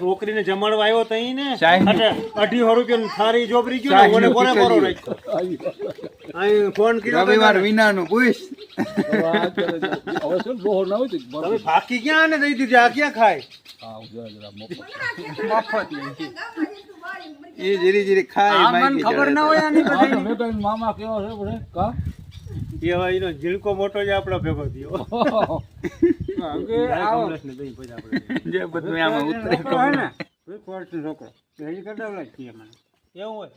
છોકરીને જમાડવા આવ્યો તઈ ને. અઢીસો રૂપિયા થારી જોબરી ગયો ને કોને કોરો રાખ્યો? ફોન કર્યો તો રવિવાર વિનાનું પૂછ. હવે શું ડોહો ના હોય તમે ફાકી ક્યાં ને દઈ દીધી? આ ક્યાં ખાય. એ જીરી જીરી ખાય ખબર ના હોય મામા કેવો છે કા? એ હવે એનો ઝીણકો મોટો જ આપણો ભેગો થયો. પછી આપણે જે બધું આમાં ઉતરે. એવું હોય?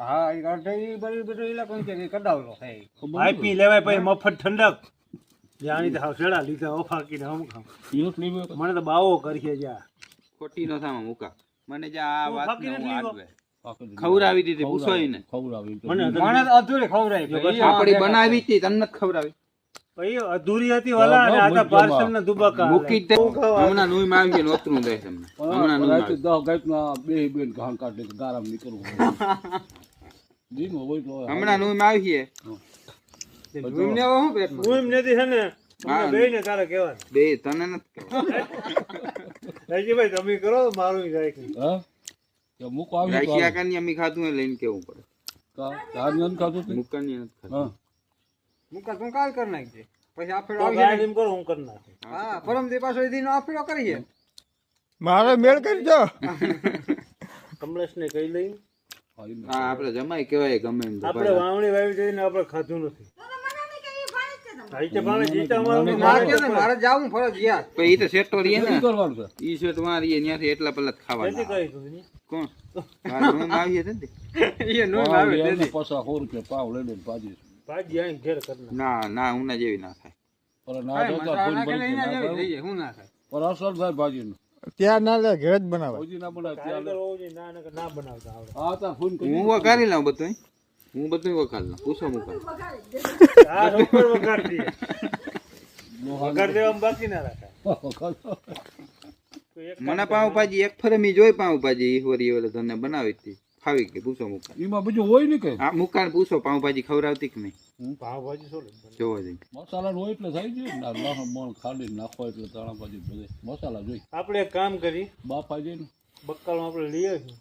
આઈપી લેવાય પછી મફત ઠંડક. જાણી તો હાવ શેડા લીધા ઓ ફાકીને હમ ખામ ઈનો જ લીધો તો. મને તો બાવો કરીએ જ્યાં. ખોટી નો થામાં મૂકા. મને જે આ વાત ફાકી નથી લીધો. ખવડાવી દીધી પૂછોય ને ખવડાવી. આપડી બનાવી હતી તમને ખવડાવી. પછી અધૂરી હતી વાલા અને આ પાર્સલ ના દુબકા મૂકી દે. હમણાં નુઈ માં આવી નોતરું દે તમને. હમણાં નુઈ રાતે દસ ગાયકના બે બેન ઘાણ કાઢે તો ગારામ નીકળવું દિન હોય તો હમણાં નુઈ માં આવી છે હું. એમ નથી છે ને. બે ને તારે કહેવાનું. બે તને નથી કહેવાય. ભાઈ તમે કરો મારું જાય હા? કે મૂકો આવી તો રાશિયા કાની અમે ખાધું એ લઈને કેવું પડે? ધાન નન ખાતું તે? મુકાની નથી ખાધું. આફેડો આવી જાય. એમ કરો હું આપણે કરીએ મારે મેળ કરી દો. કમલેશ ને કહી લઈ. હા, આપણે હા આપડે જમાઈ કેવાય ગમે એમ આપણે વાવણી વાવી જઈને આપણે ખાધું નથી. ને કોણ? હા, ને ને. ને ના ના જેવી ના થાય. ના ના. ત્યાં ના લે ઘરે જ બનાવે. ના ના ના હા કરી હું વઘારી લઉં બધું હું બધું વઘારી? ના પૂછો મુકા આ દઈએ વગાડ દેવામાં બાકી ના રાખાય મને પાઉભાજી એક ફરમી જોઈ પાઉભાજી ઈ વરી ઓલે તને બનાવી હતી. ફાવી કે પૂછો મુકા એમાં બીજું હોય ને કે આ મુકાન પૂછો પાઉભાજી ખવડાવતી કે નહીં? હું શું લે? જોવા જઈ મસાલા હોય એટલે થાય છે. ના લસણ મોણ ખાલી નાખો એટલે તાણા ભાજી બધે મસાલા જોઈ. આપણે એક કામ કરી. બાપા જઈને. બક્કાળમાં આપણે લઈ આવીશું